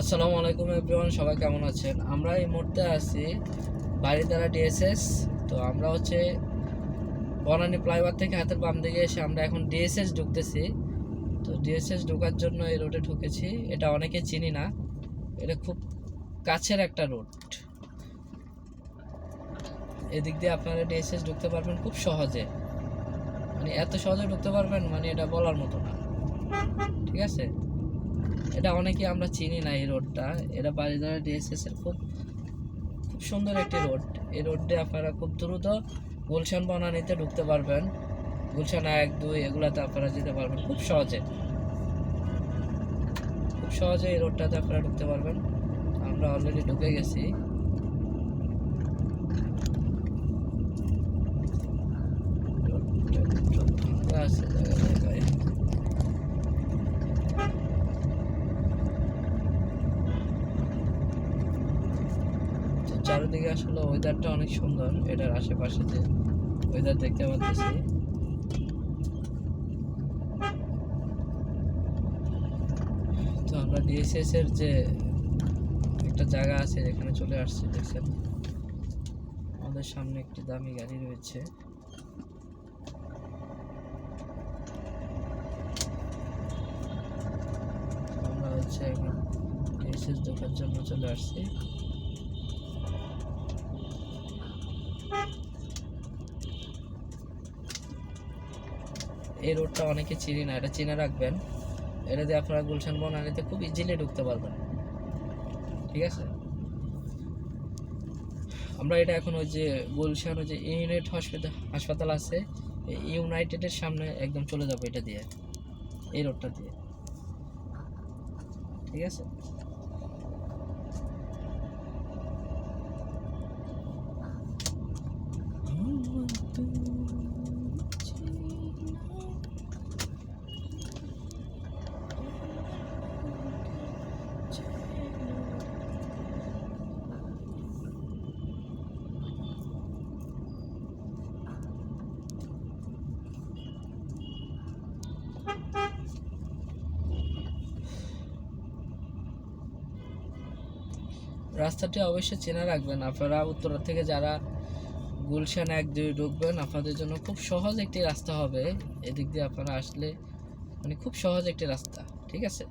আসসালামু আলাইকুম এভরিওয়ান সবাই কেমন আছেন? আমরা এই মুহূর্তে আছি বাড়িদারা ডিএসএস তো আমরা হচ্ছে বনানী ফ্লাইওভার থেকে হাতের বাম দিকে এসে আমরা এখন ডিএসএস ঢুকতেছি। তো ডিএসএস ঢোকার জন্য এই রোডে ঢুকেছি। এটা অনেকে চিনি না। এটা খুব কাছের একটা রোড এদিক দিয়ে আপনারা ডিএসএস ঢুকতে পারবেন খুব সহজে। মানে এত সহজে ঢুকতে পারবেন মানে এটা বলার মতো না। ঠিক আছে? এটা অনেকে আমরা চিনি না এই রোডটা। এটা বাড়িধারা ডিএসএস এর খুব খুব সুন্দর একটি রোড। এই রোডে আপনারা খুব দ্রুত গুলশান বনানীতে ঢুকতে পারবেন। গুলশান এক, দুই এগুলাতে আপনারা যেতে পারবেন খুব সহজে। খুব সহজে এই রোডটাতে আপনারা ঢুকতে পারবেন। আমরা অলরেডি ঢুকে গেছি। আছে চারিদিকে আসলে ওয়েদারটা অনেক সুন্দর। এটার আশেপাশে যে ওয়েদার দেখতে পাচ্ছি। তো আমরা ডিএসএস এর যে একটা জায়গা আছে এখানে চলে আসছি, দেখছেন? আমাদের সামনে একটি দামি গাড়ি রয়েছে। আমরা হচ্ছে এখন ডিএসএস দেখার জন্য চলে আসছি। এই রোডটা অনেকে চিনি না, এটা চিনে রাখবেন। এটা দিয়ে আপনারা গুলশান বনানীতে খুব ইজিলি ঢুকতে পারবেন। ঠিক আছে? আমরা এটা এখন ওই যে গুলশান ওই যে ইউনাইট হসপিটাল, হাসপাতাল আছে ইউনাইটেডের সামনে একদম চলে যাব এটা দিয়ে, এই রোডটা দিয়ে। ঠিক আছে? রাস্তাটি অবশ্যই চেনা রাখবেন। আপনারা উত্তরা থেকে যারা গুলশান এক দুই ঢুকবেন, আপনাদের জন্য খুব সহজ একটি রাস্তা হবে। এদিক দিয়ে আপনারা আসলে মানে খুব সহজ একটি রাস্তা, ঠিক আছে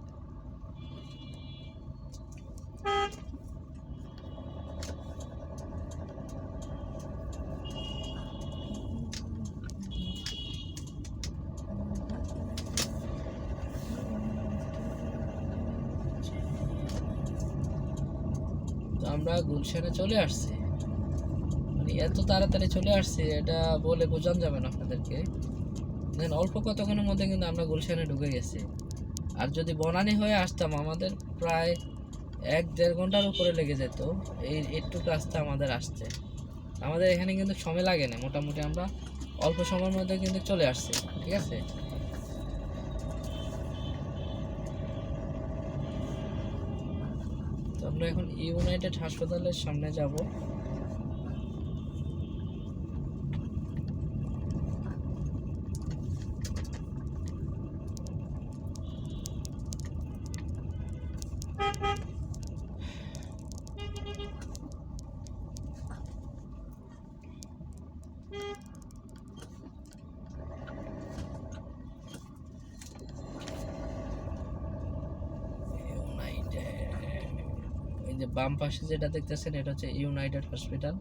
তো আমরা গুলশানে চলে আসছি। মানে এত তাড়াতাড়ি চলে আসছি, এটা বলে বোঝান যাবে না আপনাদেরকে। দেন অল্প কতক্ষণের মধ্যে কিন্তু আমরা গুলশানে ঢুকে গেছি। আর যদি বনানি হয়ে আসতাম, আমাদের প্রায় এক দেড় ঘণ্টার উপরে লেগে যেত। এই একটু রাস্তা আমাদের আসছে। আমাদের এখানে কিন্তু সময় লাগে না। মোটামুটি আমরা অল্প সময়ের মধ্যে কিন্তু চলে আসছি, ঠিক আছে? আমরা এখন ইউনাইটেড হাসপাতালের সামনে যাব ইউনাইটেড এই যে বাম পাশে যেটা দেখতেছেন এটা হচ্ছে ইউনাইটেড হসপিটাল